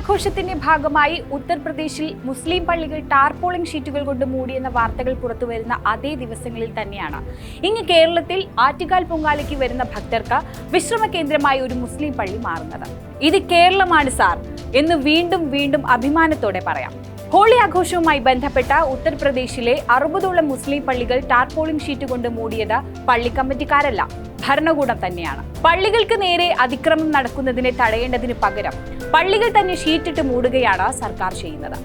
ആഘോഷത്തിന്റെ ഭാഗമായി ഉത്തർപ്രദേശിൽ മുസ്ലിം പള്ളികൾ ടാർപോളിംഗ് ഷീറ്റുകൾ കൊണ്ട് മൂടിയെന്ന വാർത്തകൾ പുറത്തുവരുന്ന അതേ ദിവസങ്ങളിൽ തന്നെയാണ്. ഇങ്ങ് കേരളത്തിൽ ആറ്റുകാൽ പൊങ്കാലയ്ക്ക് വരുന്ന ഭക്തർക്ക് വിശ്രമ കേന്ദ്രമായി ഒരു മുസ്ലിം പള്ളി മാറുന്നത്. ഇത് കേരളമാണ് സാർ എന്ന് വീണ്ടും വീണ്ടും അഭിമാനത്തോടെ പറയാം. ഹോളി ആഘോഷവുമായി ബന്ധപ്പെട്ട ഉത്തർപ്രദേശിലെ അറുപതോളം മുസ്ലിം പള്ളികൾ ടാർപോളിംഗ് ഷീറ്റ് കൊണ്ട് മൂടിയത് പള്ളി കമ്മിറ്റിക്കാരല്ല ഭരണകൂടം തന്നെയാണ്. പള്ളികൾക്ക് നേരെ അതിക്രമം നടക്കുന്നതിനെ തടയേണ്ടതിന് പകരം പള്ളികൾ തന്നെ ഷീറ്റിട്ട് മൂടുകയാണ് സർക്കാർ ചെയ്യുന്നത്.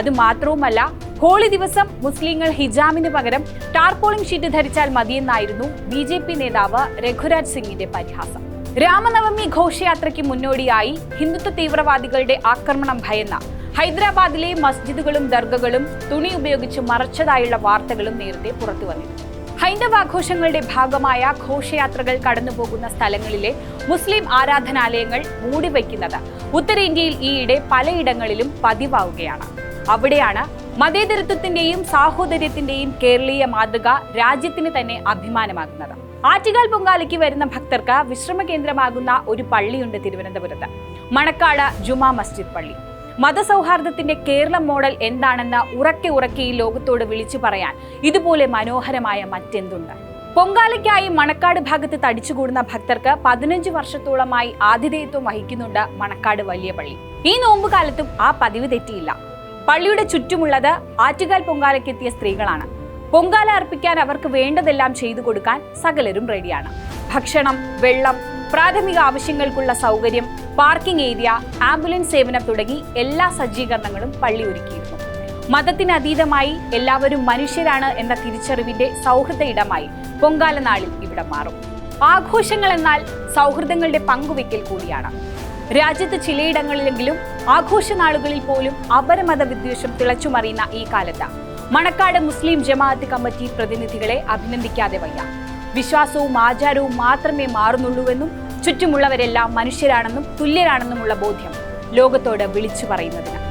അതുമാത്രവുമല്ല ഹോളി ദിവസം മുസ്ലിങ്ങൾ ഹിജാമിന് പകരം ടാർപോളിംഗ് ഷീറ്റ് ധരിച്ചാൽ മതിയെന്നായിരുന്നു ബി ജെ പി നേതാവ് രഘുരാജ് സിംഗിന്റെ പരിഹാസം. രാമനവമി ഘോഷയാത്രയ്ക്ക് മുന്നോടിയായി ഹിന്ദുത്വ തീവ്രവാദികളുടെ ആക്രമണം ഭയന്ന ഹൈദരാബാദിലെ മസ്ജിദുകളും ദർഗകളും തുണി ഉപയോഗിച്ച് മറച്ചതായുള്ള വാർത്തകളും നേരത്തെ പുറത്തു വന്നിരുന്നു. ഹൈന്ദവാഘോഷങ്ങളുടെ ഭാഗമായ ഘോഷയാത്രകൾ കടന്നുപോകുന്ന സ്ഥലങ്ങളിലെ മുസ്ലിം ആരാധനാലയങ്ങൾ മൂടിവയ്ക്കുന്നത് ഉത്തരേന്ത്യയിൽ ഈയിടെ പലയിടങ്ങളിലും പതിവാവുകയാണ്. അവിടെയാണ് മതേതരത്വത്തിന്റെയും സാഹോദര്യത്തിന്റെയും കേരളീയ മാതൃക രാജ്യത്തിന് തന്നെ അഭിമാനമാകുന്നത്. ആറ്റുകാൽ പൊങ്കാലയ്ക്ക് വരുന്ന ഭക്തർക്ക് വിശ്രമ കേന്ദ്രമാകുന്ന ഒരു പള്ളിയുണ്ട് തിരുവനന്തപുരത്ത്. മണക്കാട് ജുമാ മസ്ജിദ് പള്ളി. മതസൗഹാർദ്ദത്തിന്റെ കേരള മോഡൽ എന്താണെന്ന് ഉറക്കെ ഉറക്കെ ഈ ലോകത്തോട് വിളിച്ചു പറയാൻ ഇതുപോലെ മനോഹരമായ മറ്റെന്തുണ്ട്? പൊങ്കാലയ്ക്കായി മണക്കാട് ഭാഗത്ത് തടിച്ചുകൂടുന്ന ഭക്തർക്ക് പതിനഞ്ച് വർഷത്തോളമായി ആതിഥേയത്വം വഹിക്കുന്നുണ്ട് മണക്കാട് വലിയ പള്ളി ഈ നോമ്പുകാലത്തും ആ പതിവ് തെറ്റിയില്ല. പള്ളിയുടെ ചുറ്റുമുള്ളത് ആറ്റുകാൽ പൊങ്കാലയ്ക്കെത്തിയ സ്ത്രീകളാണ്. പൊങ്കാല അർപ്പിക്കാൻ അവർക്ക് വേണ്ടതെല്ലാം ചെയ്തു കൊടുക്കാൻ സകലരും റെഡിയാണ്. ഭക്ഷണം വെള്ളം പ്രാഥമിക ആവശ്യങ്ങൾക്കുള്ള സൗകര്യം പാർക്കിംഗ് ഏരിയ ആംബുലൻസ് സേവനം തുടങ്ങി എല്ലാ സജ്ജീകരണങ്ങളും പള്ളി ഒരുക്കിയിരുന്നു. മതത്തിനതീതമായി എല്ലാവരും മനുഷ്യരാണ് എന്ന തിരിച്ചറിവിന്റെ സൗഹൃദ ഇടമായി പൊങ്കാല നാളിൽ ഇവിടെ മാറും. ആഘോഷങ്ങൾ എന്നാൽ സൗഹൃദങ്ങളുടെ പങ്കുവെക്കൽ കൂടിയാണ്. രാജ്യത്ത് ചിലയിടങ്ങളിലെങ്കിലും ആഘോഷ നാളുകളിൽ പോലും അപരമത വിദ്വേഷം തിളച്ചുമറിയുന്ന ഈ കാലത്ത് മണക്കാട് മുസ്ലിം ജമാഅത്ത് കമ്മിറ്റി പ്രതിനിധികളെ അഭിനന്ദിക്കാതെ വയ്യ. വിശ്വാസവും ആചാരവും മാത്രമേ മാറുന്നുള്ളൂവെന്നും ചുറ്റുമുള്ളവരെല്ലാം മനുഷ്യരാണെന്നും തുല്യരാണെന്നുമുള്ള ബോധ്യം ലോകത്തോട് വിളിച്ചു പറയുന്നതിന്.